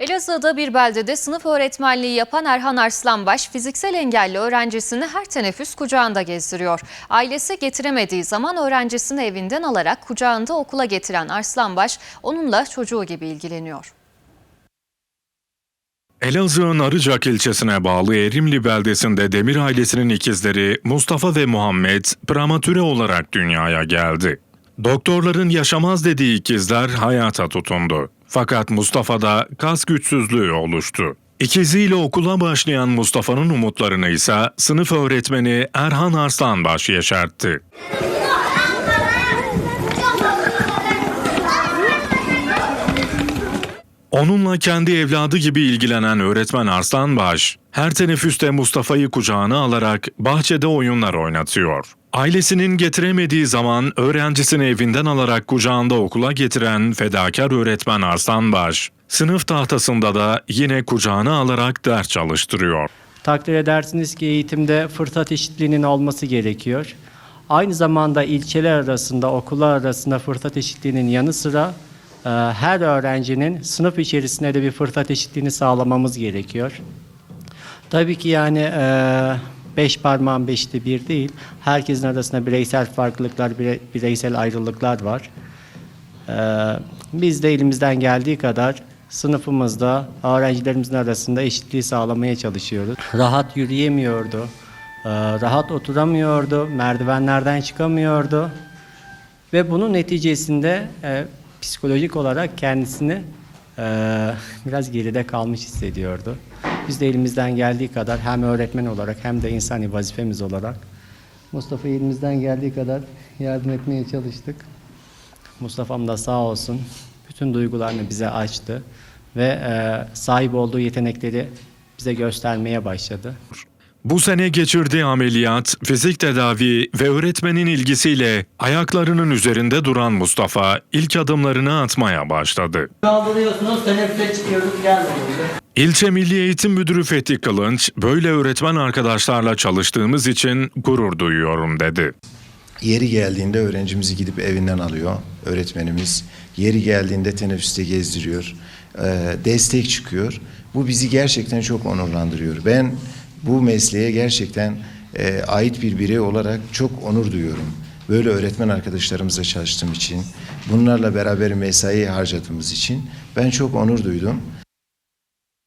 Elazığ'da bir beldede sınıf öğretmenliği yapan Erhan Arslanbaş fiziksel engelli öğrencisini her teneffüs kucağında gezdiriyor. Ailesi getiremediği zaman öğrencisini evinden alarak kucağında okula getiren Arslanbaş onunla çocuğu gibi ilgileniyor. Elazığ'ın Arıcak ilçesine bağlı Erimli beldesinde Demir ailesinin ikizleri Mustafa ve Muhammed prematüre olarak dünyaya geldi. Doktorların yaşamaz dediği ikizler hayata tutundu. Fakat Mustafa'da kas güçsüzlüğü oluştu. İkiziyle okula başlayan Mustafa'nın umutlarını ise sınıf öğretmeni Erhan Arslanbaş yeşertti. Onunla kendi evladı gibi ilgilenen öğretmen Arslanbaş, her teneffüste Mustafa'yı kucağına alarak bahçede oyunlar oynatıyor. Ailesinin getiremediği zaman öğrencisini evinden alarak kucağında okula getiren fedakar öğretmen Arslanbaş, sınıf tahtasında da yine kucağına alarak ders çalıştırıyor. Takdir edersiniz ki eğitimde fırsat eşitliğinin olması gerekiyor. Aynı zamanda ilçeler arasında, okullar arasında fırsat eşitliğinin yanı sıra her öğrencinin sınıf içerisinde de bir fırsat eşitliğini sağlamamız gerekiyor. Tabii ki yani e, beş parmağın beşte bir değil. Herkesin arasında bireysel farklılıklar, bire- bireysel ayrılıklar var. Ee, Biz de elimizden geldiği kadar sınıfımızda öğrencilerimizin arasında eşitliği sağlamaya çalışıyoruz. Rahat yürüyemiyordu, ee, rahat oturamıyordu, merdivenlerden çıkamıyordu ve bunun neticesinde e, psikolojik olarak kendisini e, biraz geride kalmış hissediyordu. Biz de elimizden geldiği kadar hem öğretmen olarak hem de insani vazifemiz olarak Mustafa elimizden geldiği kadar yardım etmeye çalıştık. Mustafa'm da sağ olsun bütün duygularını bize açtı ve e, sahip olduğu yetenekleri bize göstermeye başladı. Bu sene geçirdiği ameliyat, fizik tedavi ve öğretmenin ilgisiyle ayaklarının üzerinde duran Mustafa ilk adımlarını atmaya başladı. Kaldırıyorsunuz, teneffüse çıkıyoruz, gel böyle. İlçe Milli Eğitim Müdürü Fethi Kılınç, böyle öğretmen arkadaşlarla çalıştığımız için gurur duyuyorum dedi. Yeri geldiğinde öğrencimizi gidip evinden alıyor öğretmenimiz. Yeri geldiğinde teneffüste gezdiriyor. Destek çıkıyor. Bu bizi gerçekten çok onurlandırıyor. Ben bu mesleğe gerçekten e, ait bir birey olarak çok onur duyuyorum. Böyle öğretmen arkadaşlarımızla çalıştığım için, bunlarla beraber mesai harcadığımız için ben çok onur duydum.